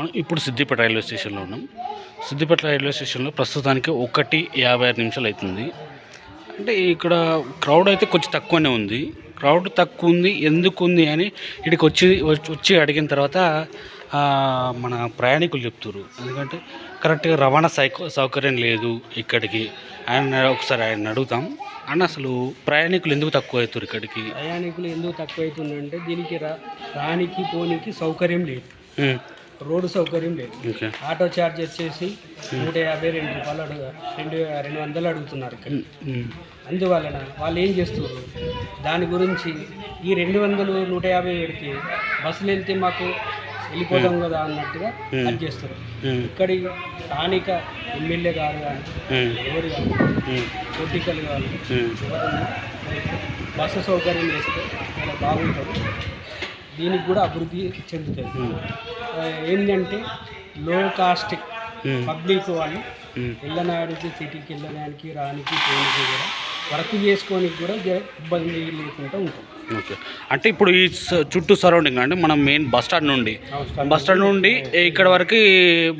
మనం ఇప్పుడు సిద్దిపేట రైల్వే స్టేషన్లో ఉన్నాం. సిద్దిపేట రైల్వే స్టేషన్లో ప్రస్తుతానికి ఒకటి యాభై ఆరు నిమిషాలు అవుతుంది. అంటే ఇక్కడ క్రౌడ్ అయితే కొంచెం తక్కువనే ఉంది. క్రౌడ్ తక్కువ ఉంది ఎందుకు ఉంది అని ఇక్కడికి వచ్చి వచ్చి- అడిగిన తర్వాత మన ప్రయాణికులు చెప్తారు ఎందుకంటే కరెక్ట్గా రవాణా సైకో సౌకర్యం లేదు ఇక్కడికి. ఆయన ఒకసారి ఆయన అడుగుతాం. అన్న అసలు ప్రయాణికులు ఎందుకు తక్కువ అవుతారు ఇక్కడికి? ప్రయాణికులు ఎందుకు తక్కువ అవుతుందంటే దీనికి రా రానికి పోనీకి సౌకర్యం లేదు. రోడ్డు సౌకర్యం లేదు. ఆటో ఛార్జ్ వచ్చేసి నూట యాభై రెండు రూపాయలు అడుగు రెండు రెండు వందలు అడుగుతున్నారు ఇక్కడ. అందువలన వాళ్ళు ఏం చేస్తున్నారు? దాని గురించి ఈ రెండు వందలు నూట యాభై పెడితే బస్సులు వెళ్తే మాకు వెళ్ళిపోతాం కదా అన్నట్టుగా. అది చేస్తారు. ఇక్కడి స్థానిక ఎమ్మెల్యే గారు కానీ ఎవరు కానీ పొలిటికల్ కానీ బస్సు సౌకర్యం చేస్తే చాలా బాగుంటుంది. దీనికి కూడా అభివృద్ధి చెందుతుంది ఏంటంటే లో కాస్ట్ పబ్లిక్ వాళ్ళు. వెళ్ళడానికి సిటీకి వెళ్ళడానికి రానికి పోనీకి కూడా వర్క్ చేసుకోనికి కూడా ఇబ్బంది లేకుండా ఉంటుంది. ఓకే. అంటే ఇప్పుడు ఈ చుట్టూ సరౌండింగ్ అంటే మనం మెయిన్ బస్ స్టాండ్ నుండి. బస్ స్టాండ్ నుండి ఇక్కడ వరకు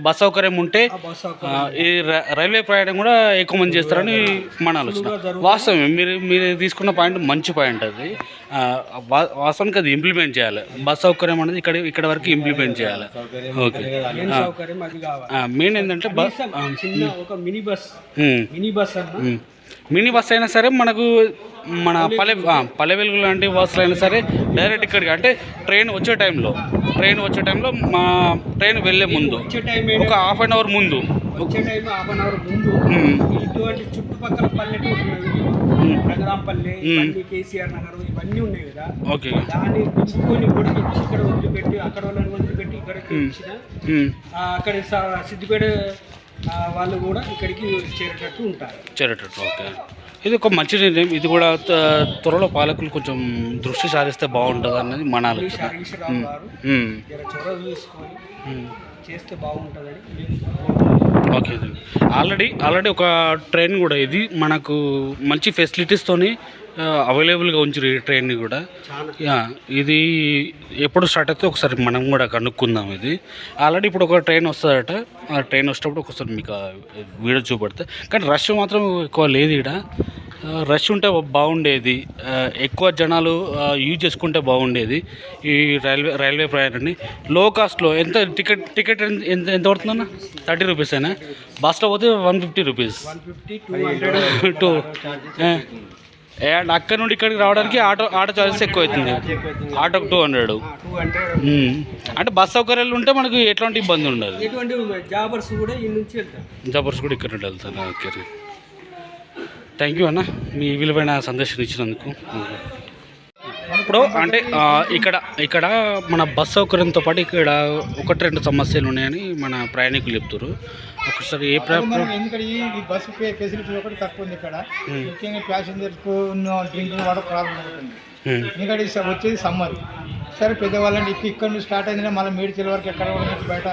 బస్ సౌకర్యం ఉంటే ఈ రైల్వే ప్రయాణం కూడా ఎక్కువ మంది చేస్తారని మన ఆలోచన. వాస్తవమే మీరు మీరు తీసుకున్న పాయింట్ మంచి పాయింట్ అది. వాస్తవానికి అది ఇంప్లిమెంట్ చేయాలి. బస్ సౌకర్యం అనేది ఇక్కడ ఇక్కడ వరకు ఇంప్లిమెంట్ చేయాలి. ఓకే. మెయిన్ ఏంటంటే ఒక mini bus. Mini bus. Mini bus అయినా సరే మనకు మన పల్లె పల్లె వెలుగు లాంటి బస్సులు అయినా సరే డైరెక్ట్ ఇక్కడికి అంటే ట్రైన్ వచ్చే టైంలో ట్రైన్ వచ్చే టైంలో మా ట్రైన్ వెళ్ళే ముందు ఒక హాఫ్ అన్ అవర్ ముందు వచ్చే టైం హాఫ్ అన్ అవర్ ముందు. ఇటువంటి చుట్టుపక్కల పల్లెటూరు. ఇవన్నీ కేసీఆర్ నగర్ ఇవన్నీ ఉన్నాయి కదా ఓకే దాన్ని ఇక్కడ వదిలిపెట్టి అక్కడ వాళ్ళని వదిలిపెట్టి ఇక్కడికి. ఇచ్చిన అక్కడ సిద్దిపేట వాళ్ళు కూడా ఇక్కడికి చేరేటట్టు ఉంటారు. చేరేటట్టు ఓకే. ఇది ఒక మంచి నిర్ణయం. ఇది కూడా త్వరలో పాలకులు కొంచెం దృష్టి సారిస్తే బాగుంటుంది అన్నది మన ఆలోచన. చొరవ. చేస్తే బాగుంటుందని ఓకే ఆల్రెడీ ఆల్రెడీ ఒక ట్రైన్ కూడా ఇది. మనకు మంచి ఫెసిలిటీస్తోని అవైలబుల్గా ఉంచారు ఈ ట్రైన్ని కూడా. ఇది ఎప్పుడు స్టార్ట్ అయితే ఒకసారి మనం కూడా కనుక్కుందాం ఇది. ఆల్రెడీ ఇప్పుడు ఒక ట్రైన్ వస్తుందట. ఆ ట్రైన్ వచ్చేటప్పుడు ఒకసారి మీకు వీడియో చూపెడతా. కానీ రష్ మాత్రం ఎక్కువ లేదు ఇక్కడ రష్ ఉంటే బాగుండేది. ఎక్కువ జనాలు యూజ్ చేసుకుంటే బాగుండేది. ఈ రైల్వే రైల్వే ప్రయాణాన్ని. లో కాస్ట్లో ఎంత టికెట్ టికెట్ ఎంత ఎంత పడుతుందన్న? థర్టీ రూపీస్ అయినా బస్లో పోతే one fifty rupees two and అక్కడ నుండి ఇక్కడికి రావడానికి ఆటో ఆటో చార్జెస్ ఎక్కువ అవుతుంది ఆటోకి టూ హండ్రెడ్ అంటే బస్ సౌకర్యాలు ఉంటే మనకు ఎట్లాంటి ఇబ్బంది ఉండదు. జాబర్స్ కూడా జబర్స్ కూడా ఇక్కడ నుండి వెళ్తాను ఓకే థ్యాంక్ యూ అన్న. మీ విలువైన సందేశం ఇచ్చినందుకు. ఇప్పుడు అంటే ఇక్కడ ఇక్కడ మన బస్ సౌకర్యంతో పాటు ఇక్కడ ఒకటి రెండు సమస్యలు ఉన్నాయని మన ప్రయాణికులు చెప్తారు ఒకసారి ఏ ఎందుకంటే ఈ బస్సు ఫెసిలిటీ ఒకటి తక్కువ ఉంది ఇక్కడ. ముఖ్యంగా ప్యాసింజర్స్ డ్రింకింగ్ వాటర్ ప్రాబ్లం అవుతుంది ఉమ్, ఎందుకంటే వచ్చేది సమ్మర్ సరే పెద్దవాళ్ళని ఇక్కడ ఇక్కడ నుంచి స్టార్ట్ అయిందంటే మళ్ళీ మేడ్చల్ వరకు ఎక్కడ కూడా బయట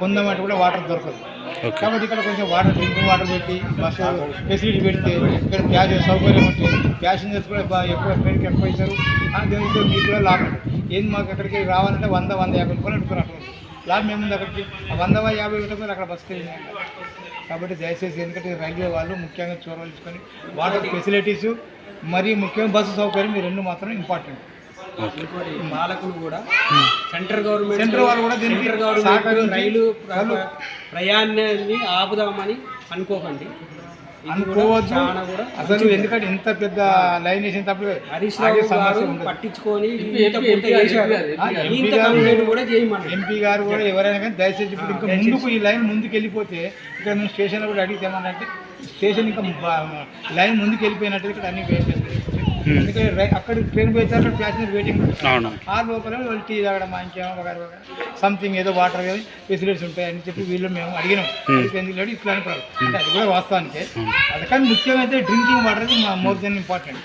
పొందామంటే కూడా వాటర్ దొరకదు. కాబట్టి ఇక్కడ కొంచెం వాటర్ డ్రింకింగ్ వాటర్ పెట్టి బస్సు ఫెసిలిటీ పెడితే ఇక్కడ ప్యాస్ సౌకర్యం ఉంటుంది ప్యాసింజర్స్ కూడా ఎక్కువ ట్రైన్కి ఎక్కువ అవుతారు ఆ, దీనికి మీకు కూడా లాభం. ఏంది మాకు అక్కడికి రావాలంటే వంద వంద యాభై రూపాయలు అడుగుతున్నారు లాభం ఏముంది అక్కడికి ఆ వంద యాభై రూపాయలు అక్కడ బస్సు కాబట్టి దయచేసి ఎందుకంటే రైల్వే వాళ్ళు ముఖ్యంగా చొరవ తీసుకొని వాటర్ ఫెసిలిటీస్ మరియు ముఖ్యంగా బస్సు సౌకర్యం ఈ రెండు మాత్రం ఇంపార్టెంట్. ఇంకోటి పాలకులు కూడా సెంట్రల్ గవర్నమెంట్ సెంట్రల్ వాళ్ళు కూడా సెంట్రల్ గవర్నమెంట్ రైలు ప్ర- ప్రయాణాన్ని ఆపుదామని అనుకోకండి. కూడా అసలు ఎందుకంటే ఇంత పెద్ద లైన్ వేసినప్పుడు హరీష్ ఆగే రావు గారు. పట్టించుకొని ఎంపీ ఇంత గారు- కూడా చేయమని ఎంపీ గారు కూడా ఎవరైనా కానీ దయచేసి ఇప్పుడు ఇంకా ముందుకు ఈ లైన్ ముందుకు వెళ్ళిపోతే ఇక్కడ మేము స్టేషన్లో కూడా అడిగితే ఏమన్నంటే స్టేషన్ ఇంకా లైన్ ముందుకు వెళ్ళిపోయినట్టు ఇక్కడ అన్ని వేస్ట్ ఎందుకంటే అక్కడ ట్రైన్ అక్కడ ప్యాసింజర్ వెయిటింగ్ ఆ లోపల వాళ్ళు టీ తాగడం వగైరా సంథింగ్ ఏదో వాటర్ కానీ ఫెసిలిటీస్ ఉంటాయి అని చెప్పి వీళ్ళు మేము అడిగినాం. అడిగితే ఎందుకు ఇట్లా ప్రాబ్లం. అంటే అది కూడా వాస్తవానికే. అది కానీ ముఖ్యమైతే drinking water more than important.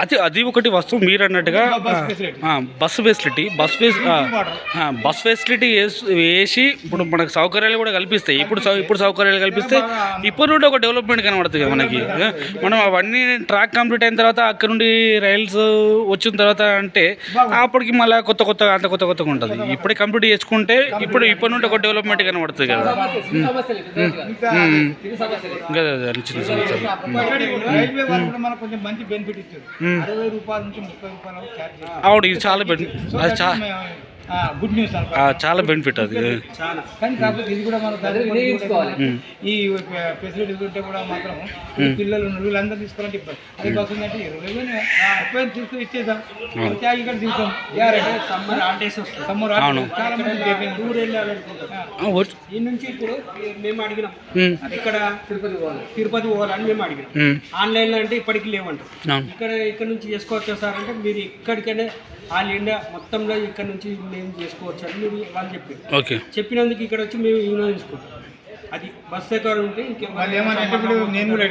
అది అది ఒకటి వస్తువు మీరు అన్నట్టుగా బస్ ఫెసిలిటీ. ఆ, bus facility bus bus facility వేసి ఇప్పుడు మనకు సౌకర్యాలు కూడా కల్పిస్తాయి. ఇప్పుడు సౌ- ఇప్పుడు సౌకర్యాలు కల్పిస్తే ఇప్పుడు నుండి ఒక డెవలప్మెంట్ కనబడుతుంది కదా మనకి. మనం అవన్నీ ట్రాక్ కంప్లీట్ అయిన తర్వాత అక్కడ నుండి రైల్స్ వచ్చిన తర్వాత అంటే అప్పటికి మళ్ళీ కొత్త కొత్త అంత కొత్త కొత్తగా ఉంటుంది. ఇప్పుడే కంప్లీట్ చేసుకుంటే ఇప్పుడు ఇప్పటి నుండి ఒక డెవలప్మెంట్ కనబడుతుంది కదా ఇంకా ఉమ్. ఇది ఇంకా అదే అదే చిన్న సమస్యలు ఇక్కడ రైల్వే వాళ్ళు కూడా మనకు కొంచెం మంచి బెనిఫిట్ ఇచ్చారు ఉమ్. అరవై రూపాయల నుంచి ముప్పై రూపాయలు ఛార్జ్ చేస్తారు. ఆవిడ ఇది చాలా బెన్ సో అది దట్ చా ఈస్ మై, ఆ, గుడ్ న్యూస్ చాలా బెనిఫిట్ అది చాలా కానీ కాకపోతే ఇది కూడా మనం ఉమ్. ఈ ఫెసిలిటీస్ ఉంటే కూడా మాత్రం పిల్లలు వీళ్ళందరూ తీసుకోవాలంటే ఇబ్బంది అది కోసం అంటే ఇరవై వేలు ముప్పై వేలు తీసుకు ఇచ్చేద్దాం. ఇక్కడ తీసుకోం. సమ్మర్ హాలిడేస్ వస్తుంది. సమ్మర్. చాలా మంది టూర్ వెళ్ళాలనుకుంటాం. ఈ నుంచి ఇప్పుడు మేము అడిగినాం. ఇక్కడ తిరుపతి పోవాలి. తిరుపతి పోవాలని మేము అడిగినాం. ఆన్లైన్లో అంటే ఇప్పటికీ లేవంటారు అవును. ఇక్కడ ఇక్కడ నుంచి చేసుకోవచ్చు సార్ అంటే మీరు ఇక్కడికనే ఆల్ ఇండియా మొత్తంలో ఇక్కడ నుంచి మేము చేసుకోవచ్చు అని మీరు వాళ్ళు చెప్పారు. ఓకే. చెప్పినందుకు ఇక్కడ వచ్చి మేము వినియోగించుకుంటాం అది బస్ ఎక్కడ ఉంటే వాళ్ళు ఏమని అంటే ఇప్పుడు నేను కూడా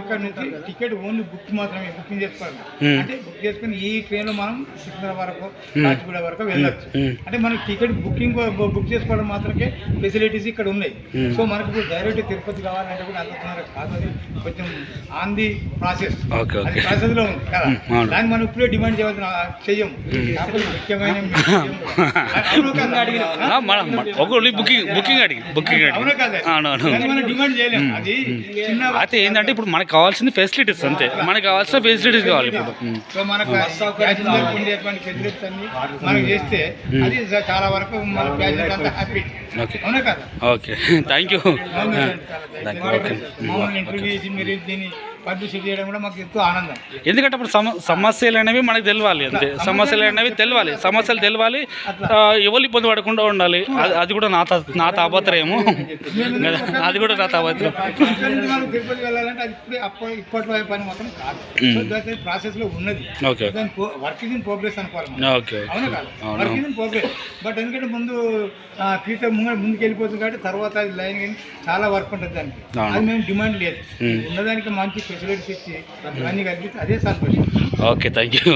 ఇక్కడ నుంచి టికెట్ ఓన్లీ బుక్ మాత్రమే బుకింగ్ చేసుకోవాలి. అంటే బుక్ చేసుకుని ఈ ట్రైన్లో మనం సికింద్రాబాద్ వరకు కాచిగూడ వరకు వెళ్ళొచ్చు. అంటే మనకి టికెట్ బుకింగ్ బుక్ చేసుకోవడం మాత్రమే ఫెసిలిటీస్ ఇక్కడ ఉన్నాయి. సో మనకి ఇప్పుడు డైరెక్ట్ తిరుపతి కావాలంటే కూడా అంత తొందరగా కాదు అది. కొంచెం ఆన్ ది ప్రాసెస్. ఓకే అది ఓకే. ప్రాసెస్లో ఉంది కదా. దాన్ని మనం ఇప్పుడే డిమాండ్ చేయవలసిన చెయ్యము ముఖ్యమైన బుకింగ్ బుకింగ్ అడిగి బుకింగ్ అడిగి. అవునవును దాన్ని మనం డిమాండ్ చేయలేము. అది చిన్న అయితే ఏంటంటే ఇప్పుడు మనకు కావాల్సింది ఫెసిలిటీస్ అంతే. మనకు కావాల్సిన ఫెసిలిటీస్ కావాలి ఇప్పుడు. ఉమ్, సో మనకు ప్యాసింజర్ ఉండేటువంటి ఫెసిలిటీస్ అన్ని మనకి చేస్తే అది చాలా వరకు మన ప్యాసింజర్ అంతా happy okay. Thank you okay. మీరు దీన్ని పబ్లిసిటీ చేయడం కూడా మాకు ఎంతో ఆనందం. ఎందుకంటే ఇప్పుడు సమ సమస్యలు అనేవి మనకు తెలియాలి అంతే. సమస్యలు అనేవి తెలియాలి సమస్యలు తెలియాలి ఎవరు ఇబ్బంది పడకుండా ఉండాలి. అది కూడా నా నా తాపత్రయము. అది కూడా నా తాపత్రయం. తిరుపతి వెళ్ళాలంటే అది ఇప్పుడే అప్పుడు ఇప్పట్లో అయ్యే పని మాత్రం కాదు. ప్రాసెస్లో ఉన్నది. ఓకే. దాని వర్క్ ఇస్ ఇన్ ప్రోగ్రెస్ అనుకోవాలి మనం. ఓకే అవునా కాదు? అవును. Work is in progress. But ఎందుకంటే ముందు ఫ్యూచర్ ముందు ముందుకు వెళ్ళిపోతుంది కాబట్టి తర్వాత లైన్ చాలా వర్క్ ఉంటుంది దానికి. అది మేము డిమాండ్ లేదు. ఉన్నదానికి మంచి ఫెసిలిటీస్ ఇచ్చి అన్ని కలిపి అదే సంతోషం ఓకే థ్యాంక్ యూ